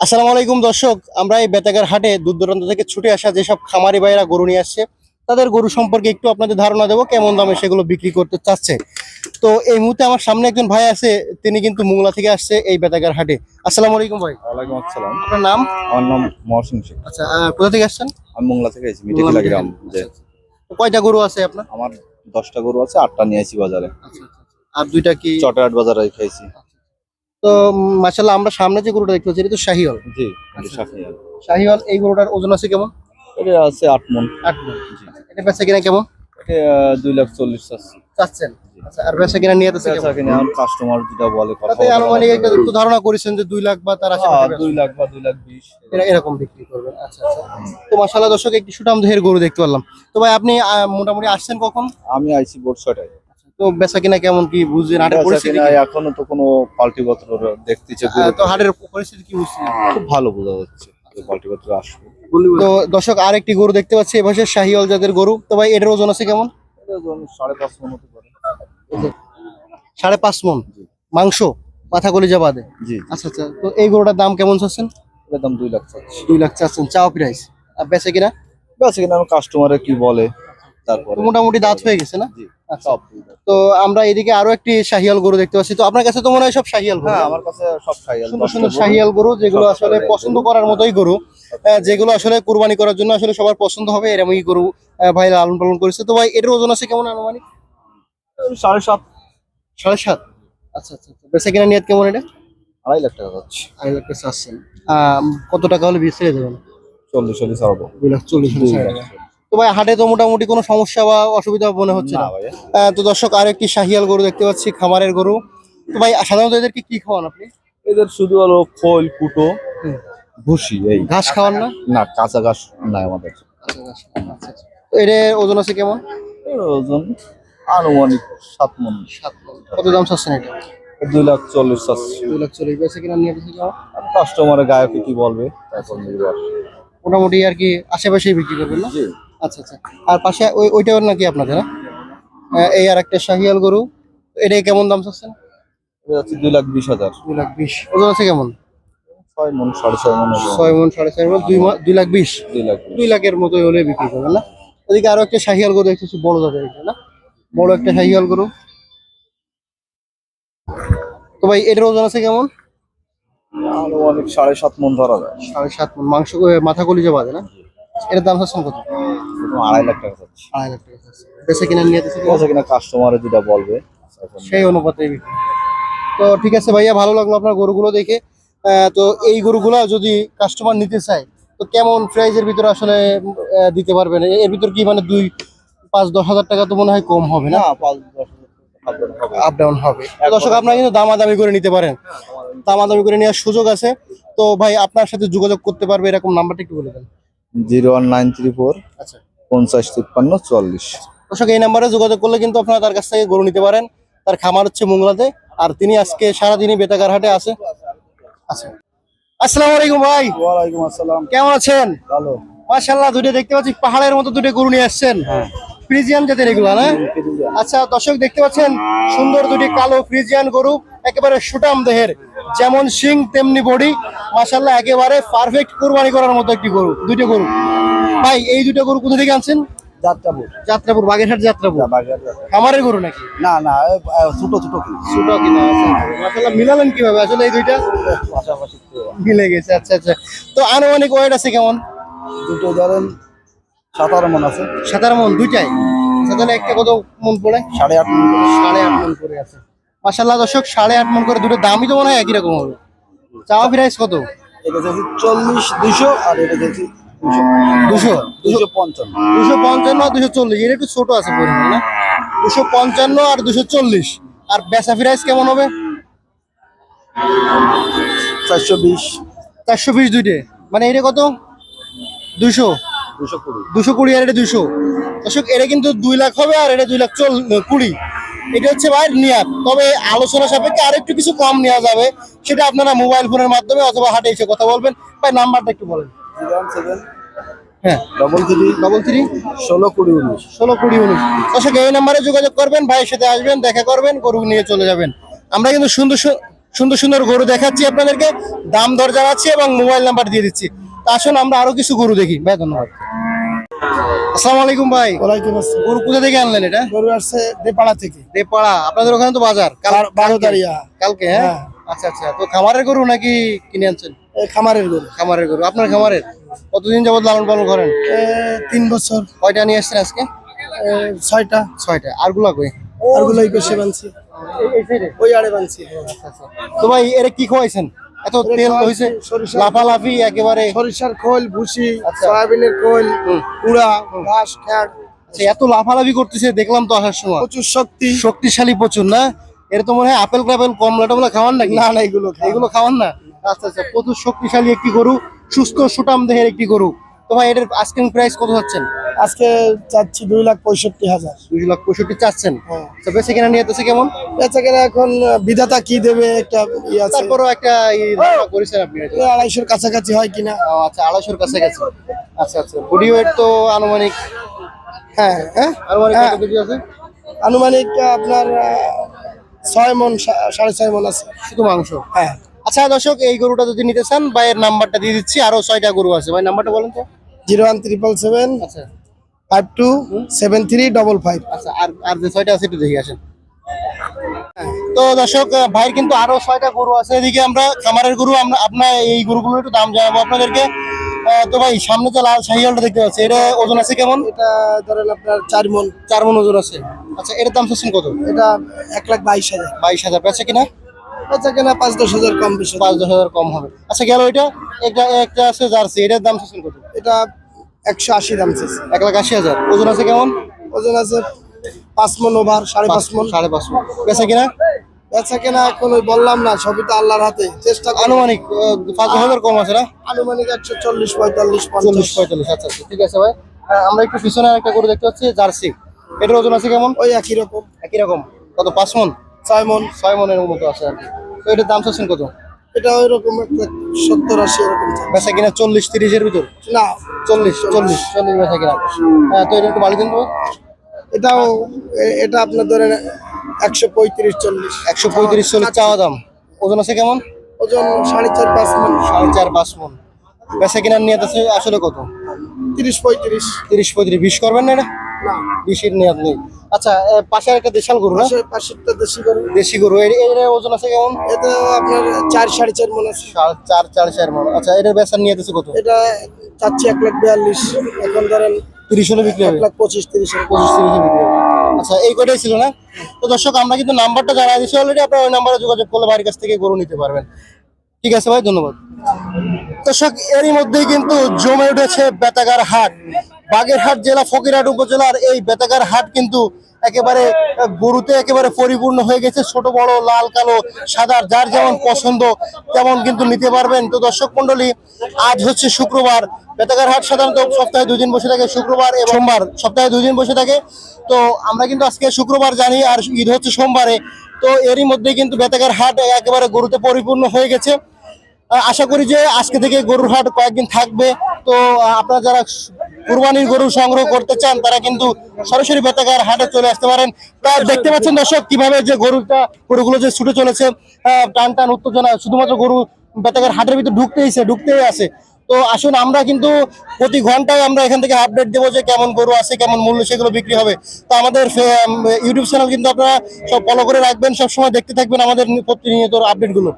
আসসালামু আলাইকুম দর্শক আমরা এই বেতাগার হাটে দূর দূরান্ত থেকে ছুটে আসা যেসব খামারি ভাইরা গরু নিয়ে আসছে তাদের গরু সম্পর্কে একটু আপনাদের ধারণা দেবো কেমন দামে সেগুলো বিক্রি করতে চাচ্ছে। তো এই মুহূর্তে আমার সামনে একজন ভাই আছে তিনি কিন্তু মুংলা থেকে আসছে এই বেতাগার হাটে। আসসালামু আলাইকুম ভাই। ওয়ালাইকুম আসসালাম। আপনার নাম? আমার নাম মহসিন শেখ। আচ্ছা কোথা থেকে আসছেন? আমি মোংলা থেকে এসেছি মিটিকুলা গ্রাম। যে তো কয়টা গরু আছে আপনার? আমার দশটা গরু আছে আটটা নিয়ে আসি বাজারে। আর দুইটা কি? চট্টগ্রাম বাজারে খাইছি। তো মাসাল্লাহ আমরা সামনে যে গরুটা দেখতে পাচ্ছি এটা তো শাহিওল জি শাহিওল এই গরুটার ওজন আছে কেমন? এটা আছে আট মন। আট মণ। এটা বেচা কিনা কেমন? দুই লাখ চল্লিশ চাচ্ছেন? আচ্ছা আর বেচা কিনা নিয়ে আছে কাস্টমার যেটা বলে কথা তাতে আনুমানিক একটা একটু ধারণা করেছেন যে দুই লাখ বা তার আশেপাশে দুই লাখ বা দুই লাখ বিশ। এরকম বিক্রি করবেন। আচ্ছা আচ্ছা। তো দর্শক একটি সুটাম দেহের গরু দেখতে পারলাম। তো ভাই আপনি মোটামুটি আসছেন কখন? আমি আইছি বোর্ড ছটায় তো বেচা কিনা কেমন কি বুঝছেন হাটের পরিস্থিতি কি? এখনও তো কোনো পাল্টি পত্র দেখতেছে আহ, তো হাটের পরিস্থিতি কি বুঝছেন খুব ভালো বোঝা যাচ্ছে পাল্টি পত্র আসবে তো দর্শক আরেকটি গরু দেখতে পাচ্ছি এভাবে শাহিওয়াল জাতের গরু। তো ভাই এটার ওজন আছে কেমন? সাড়ে পাঁচ মন। হতে পারে সাড়ে পাঁচ মন মাংস মাথা কলিজা বাদে। জি। আচ্ছা আচ্ছা। তো এই গরুটার দাম কেমন চাচ্ছেন? এটার দাম দুই লাখ চাচ্ছি। দুই লাখ চাচ্ছেন। চাও প্রাইস আর বেচে কিনা? এখানে আমার কাস্টমারে কি বলে? তারপরে মোটামুটি দাঁত হয়ে গেছে না? আচ্ছা। সব তো আমরা এদিকে আরও একটি শাহিয়াল গরু দেখতে পাচ্ছি। তো আপনার কাছে তো মনে হয় সব শাহিয়াল গরু? হ্যাঁ আমার কাছে সব খাইয়াল সুন্দর সুন্দর শাহিয়াল গরু যেগুলো আসলে পছন্দ করার মতোই গরু। আহ, যেগুলো আসলে কুরবানি করার জন্য আসলে সবার পছন্দ হবে এরকমই গরু ভাই লালন পালন করেছে। তো ভাই এটার ওজন আছে কেমন আনুমানিক? সাড়ে সাত। সাড়ে সাত? আচ্ছা আচ্ছা আচ্ছা। বেচা কিনা নিয়ত কেমন এটা? আড়াই লাখ টাকা যাচ্ছে। আড়াই লাখ টাকা চাচ্ছেন। কত টাকা হলে বিয়ে ছেড়ে দেবেন চল্লিশ চল্লিশ ছাড়বো। চল্লিশ চল্লিশ তো ভাই হাটে তো মোটামুটি কোনো সমস্যা বা অসুবিধা মনে হচ্ছে না। তো দর্শক আর একটি শাহিয়াল গরু দেখতে পাচ্ছি খামারের গরু। তো ভাই সাধারণত এদেরকে কি খাওয়ান আপনি? এদের শুধু হলো খোল কুটো। ভুসি এই। ঘাস খাওয়ান না? না কাঁচা ঘাস নাই আমাদের। তো এটার ওজন আছে কেমন? এর ওজন আনুমানিক সাত মন। সাত মন। কত দাম চাচ্ছেন এটা? দুই লাখ চল্লিশ চাচ্ছি। দুই লাখ চল্লিশ। বেচে কিনা নিয়ে কেমন কাস্টমারের গায়কে কি বলবে? তারপর মোটামুটি আর কি আশেপাশেই বিক্রি করবেন না? জি। আচ্ছা আচ্ছা। আর পাশে ওই ওইটাও নাকি আপনাদের আহ, এই আর একটা শাহিয়াল গরু এটা কেমন দাম চাচ্ছেন? দুই লাখ বিশ হাজার। দুই লাখ বিশ। ওজন আছে কেমন? ছয় মন সাড়ে ছয় মন ছয় মন সাড়ে ছয় মন দুই দুই লাখ বিশ? দুই লাখ দুই লাখের মতোই হলে বিক্রি করবেন না? ওদিকে আরও একটা শাহিয়াল গরু দেখতেছি বড় না? বড় একটা শাহিয়াল গরু। তো ভাই এটার ওজন আছে কেমন? আনুমানিক সাড়ে সাত মন ধরা যায়। সাড়ে সাত মন। মাংস মাথা কলিজা বাদে না? এটার দাম চাচ্ছেন কত? আড়াই লাখ টাকা যাচ্ছে আড়াই লাখ টাকা চাচ্ছেন। বেচে কিনা নিয়ে ঠিক কিনা? কাস্টমারে যেটা বলবে সেই অনুপাতে বিক্রি তো ঠিক আছে ভাইয়া ভালো লাগল আপনার গরুগুলো দেখে। তো এই গরুগুলো যদি কাস্টমার নিতে চায় তো কেমন প্রাইজের ভিতরে আসলে দিতে পারবেন? এর ভিতর কি মানে দুই পাঁচ দশ হাজার টাকা তো মনে হয় কম হবে না? পাঁচ দশ। আপ ডাউন হবে। দর্শক আপনারা কিন্তু দামাদামি করে নিতে পারেন। দামাদামি। করে নেওয়ার সুযোগ আছে। তো ভাই আপনার সাথে যোগাযোগ করতে পারবে এরকম নাম্বারটা একটু বলে দেন। Zero one nine three four আচ্ছা। পঞ্চাশ তিপ্পান্ন চুয়াল্লিশ দর্শক এই নাম্বারে যোগাযোগ করলে কিন্তু আপনারা তার কাছ থেকে গরু নিতে পারেন। তার খামার হচ্ছে মোংলাতে। আর তিনি আজকে সারাদিনই বেতাগার হাটে আছে। আচ্ছা আসসালামু আলাইকুম ভাই। ওয়ালাইকুম আসসালাম। কেমন আছেন? ভালো। মাশাআল্লাহ দুটো দেখতে পাচ্ছি। পাহাড়ের মতো দুটো গরু নিয়ে আসছেন। ফ্রিজিয়ান জাতের এগুলা না? আচ্ছা দর্শক দেখতে পাচ্ছেন? সুন্দর দুটি কালো ফ্রিজিয়ান গরু একেবারে সুটাম দেহের। যেমন সিং তেমনি বডি। মাশাআল্লাহ একেবারে পারফেক্ট কুরবানি করার মতো একটি গরু দুটো গরু। ভাই এই দুটো গরু কোথা থেকে আনছেন? যাত্রাপুর। যাত্রাপুর বাগেরহাট যাত্রাপুর? খামারের গরু নাকি? না না ছোট ছোট ছোট কিনা মাশাআল্লাহ মিলালেন কীভাবে? আসলে এই দুইটা পাশাপাশি মিলে গেছে আচ্ছা আচ্ছা। তো আনুমানিক ওয়েট আছে কেমন? দুটো ধরেন সাতারো মন আছে। সাতার মন দুইটাই? আচ্ছা একটা কত মন পড়ে? সাড়ে আট মন সাড়ে আট মন করে আছে। মাসাল্লাহ দর্শক সাড়ে আট মন করে দুটো দামই তো মনে হয় একই রকম হবে। চাওয়া প্রাইস কত? এটা চল্লিশ দুশো আর এটা দুশো। দুশো পঞ্চান্ন। দুশো পঞ্চান্ন আর দুশো চল্লিশ। এর একটু ছোট আছে পরিমাণ না। দুশো পঞ্চান্ন আর দুশো চল্লিশ। আর বেচা প্রাইস কেমন হবে? চারশো বিশ। চারশো বিশ দুইটে। মানে এটা কত? দুশো। দুশো কুড়ি। আর এটা দুশো। দর্শক এটা কিন্তু দুই লাখ হবে আর এটা দুই লাখ চল কুড়ি। এটা হচ্ছে নিয়াত। তবে আলোচনা সাপেক্ষে আর একটু কিছু কম নেওয়া যাবে। সেটা আপনারা মোবাইল ফোনের মাধ্যমে অথবা হাটে এসে কথা বলবেন। ভাই নাম্বারটা একটু বলেন। হ্যাঁ। ডবল থ্রি ডবল থ্রি ষোলো কুড়ি উনিশ। ষোলো কুড়ি উনিশ। দর্শক এই নাম্বারে যোগাযোগ করবেন ভাইয়ের সাথে আসবেন দেখা করবেন গরু নিয়ে চলে যাবেন। আমরা কিন্তু সুন্দর সুন্দর সুন্দর গরু দেখাচ্ছি আপনাদেরকে। দাম দর জানাচ্ছি এবং মোবাইল নাম্বার দিয়ে দিচ্ছি। তা আসুন আমরা আরও কিছু গরু দেখি। ভাই ধন্যবাদ। আসসালামু আলাইকুম ভাই। ওয়ালাইকুম আসসালাম। গরু কোথা থেকে আনলেন এটা? গরু আসছে দেপাড়া থেকে। দেপাড়া। আপনাদের ওখানে তো বাজার। কাল- বারো তারিয়া। কালকে হ্যাঁ? হ্যাঁ। আচ্ছা আচ্ছা। তো খামারের গরু নাকি কিনে আনছেন? খামারের গরু। খামারের গরু। আপনার খামারের কতদিন যাবত লালন পালন করেন? তিন বছর। কয়টা নিয়ে আসছেন আজকে? ছয়টা। ছয়টা। আরগুলা কই? আরগুলো এই বানছি ওই আড়ে বানছি। তো ভাই এর কি খাওয়াইছেন এত তেল হয়েছে লাফালাফি একেবারে সরিষার খোল ভুসি আচ্ছা। সয়াবিনের খোল কুড়া ঘাস খ্যাট আচ্ছা, এত লাফালাফি করতেছে দেখলাম তো আসার সময়। প্রচুর শক্তি। শক্তিশালী প্রচুর না? এর তো মনে হয় আপেল টাপেল কমলা টমলা খাওয়ান নাকি? না না এগুলো এগুলো খাওয়ান না? আচ্ছা আচ্ছা প্রচুর শক্তিশালী একটি গরু সুস্থ সুটাম দেহের একটি গরু। তো ভাই এটার আস্কিং প্রাইস কত হচ্ছেন আজকে চাচ্ছি দুই লাখ পঁয়ষট্টি হাজার। দুই লাখ পঁয়ষট্টি চাচ্ছেন? হ্যাঁ। তো বেশি কেনা নিয়ে যেতেছে কেমন? বেচা কেনা এখন বিধাতা কি দেবে একটা তারপরও একটা করেছেন আপনি আড়াইশোর কাছাকাছি হয় কিনা। আচ্ছা আড়াইশোর কাছে গেছে আচ্ছা আচ্ছা বডি ওয়েট তো আনুমানিক হ্যাঁ হ্যাঁ। আনুমানিক হ্যাঁ। কেজি আছে? আনুমানিক আপনার ছয় মন সাড়ে ছয় মন আছে। শুধু মাংস? হ্যাঁ। আচ্ছা দর্শক এই গরুটা যদি নিতে চান ভাইয়ের নাম্বারটা দিয়ে দিচ্ছি। আরও ছয়টা গরু আছে। ভাই নাম্বারটা বলেন তো। জিরো ওয়ান ট্রিপল সেভেন আচ্ছা। Five two seven three double five. আচ্ছা আর আর যে ছয়টা আছে একটু দেখি আসেন। তো দর্শক ভাইয়ের কিন্তু আরও ছয়টা গরু আছে। এদিকে আমরা খামারের গরু আমরা আপনার এই গরুগুলো একটু দাম জানাব আপনাদেরকে। তো ভাই সামনে যে লাল শাহিয়ালটা দেখতে পাচ্ছি এটা ওজন আছে কেমন? এটা ধরেন আপনার চার মন। চার মন ওজন আছে। আচ্ছা এটার দাম চাচ্ছেন কত? এটা এক লাখ বাইশ হাজার। বাইশ হাজার। পেছে কিনা? বেচা কেনা পাঁচ দশ হাজার কম বেশি পাঁচ দশ হাজার কম হবে। আচ্ছা গেল এটা? একটা একটা আছে জার্সি এটার দাম চাচ্ছেন কত? এটা একশো আশি দাম চেয়েছে এক লাখ আশি হাজার। ওজন আছে কেমন? ওজন আছে পাঁচ মন ওভার সাড়ে পাঁচ মন সাড়ে পাঁচ মন। পেছে কিনা? বেচা কেনা এখন ওই বললাম না সবই তো আল্লাহর হাতে। চেষ্টা আনুমানিক পাঁচ হাজার কম আছে না? আনুমানিক একশো চল্লিশ পঁয়তাল্লিশ চল্লিশ পঁয়তাল্লিশ আচ্ছা আচ্ছা ঠিক আছে ভাই। আমরা একটু পিছনে একটা করে দেখতে পাচ্ছি জার্সি। এটার ওজন আছে কেমন? ওই একই রকম। একই রকম। কত পাঁচ মন? ছয় মন ছয় মনের মতো আছে আর কি। তো এটার দাম চাচ্ছেন কত? এটা ওই রকম একটা সত্তর আশি এরকম। বেচা কিনা চল্লিশ তিরিশের ভিতর? না। চল্লিশ চল্লিশ চল্লিশ। বেচা কিনা। হ্যাঁ তো এটা একটু বাড়ি দিন তো। এটাও এটা আপনার ধরেন একশো পঁয়ত্রিশ চল্লিশ। একশো পঁয়ত্রিশ চল্লিশ চাওয়া দাম। ওজন আছে কেমন? ওজন সাড়ে চার পাঁচ মন। সাড়ে চার পাঁচ মন। বেচা কিনার নিয়ে আছে আসলে কত? তিরিশ পঁয়ত্রিশ। তিরিশ পঁয়ত্রিশ। বিশ করবেন না এটা? না। বিশের নিয়াদ নেই। আচ্ছা পাশে একটা দেশাল গরু না? পাশে পাশেরটা দেশি করে দেশি গরু। এর ওজন আছে কেমন? এটা আপনার চার সাড়ে চার মন আছে। চার চার চার মন। আচ্ছা এটার বেচার নিয়ে আছে কত? এটা চাচ্ছি এক লাখ বিয়াল্লিশ। এখন ধরেন তিরিশ হলে বিক্রি এক লাখ পঁচিশ তিরিশ পঁচিশ তিরিশে বিক্রি আচ্ছা এই কটাই ছিল না? তো দর্শক আমরা কিন্তু নাম্বারটা জানাই দিচ্ছি অলরেডি আপনারা ওই নাম্বারে যোগাযোগ করলে বাড়ির কাছ থেকে গরু নিতে পারবেন। ঠিক আছে ভাই ধন্যবাদ। দর্শক এরই মধ্যেই কিন্তু জমে উঠেছে বেতাগার হাট। বাগেরহাট জেলা, ফকিরহাট উপজেলার এই বেতাগার হাট কিন্তু একেবারে গরুতে একেবারে পরিপূর্ণ হয়ে গেছে। ছোট, বড়, লাল, কালো, সাদা, যার যেমন পছন্দ তেমন কিন্তু নিতে পারবেন। তো দর্শক মন্ডলী আজ হচ্ছে শুক্রবার। বেতাগার হাট সাধারণত সপ্তাহে দুই দিন বসে থাকে, শুক্রবার এবং সোমবার। সপ্তাহে দুই দিন বসে থাকে। তো আমরা কিন্তু আজকে শুক্রবার জানি আর ঈদ হচ্ছে সোমবারে। তো এরই মধ্যে কিন্তু বেতাগার হাট একেবারে গরুতে পরিপূর্ণ হয়ে গেছে। আশা করি যে আজকে থেকে গরুর হাট কয়েকদিন থাকবে। তো আপনারা যারা কুরবানির গরু সংগ্রহ করতে চান, তারা কিন্তু সরাসরি বেতাগার হাটে চলে আসতে পারেন। তা দেখতে পাচ্ছেন দর্শক, কীভাবে যে গরুটা, গরুগুলো যে ছুটে চলেছে টান টান উত্তেজনা, শুধুমাত্র গরু বেতাগার হাটের ভিতরে ঢুকতেইছে ঢুকতেই আছে। তো আসুন আমরা কিন্তু প্রতি ঘন্টায় আমরা এখান থেকে আপডেট দেবো যে কেমন গরু আছে, কেমন মূল্য সেগুলো বিক্রি হবে। তো আমাদের ইউটিউব চ্যানেল কিন্তু আপনারা সব ফলো করে রাখবেন, সবসময় দেখতে থাকবেন আমাদের প্রতিনিয়ত আপডেটগুলো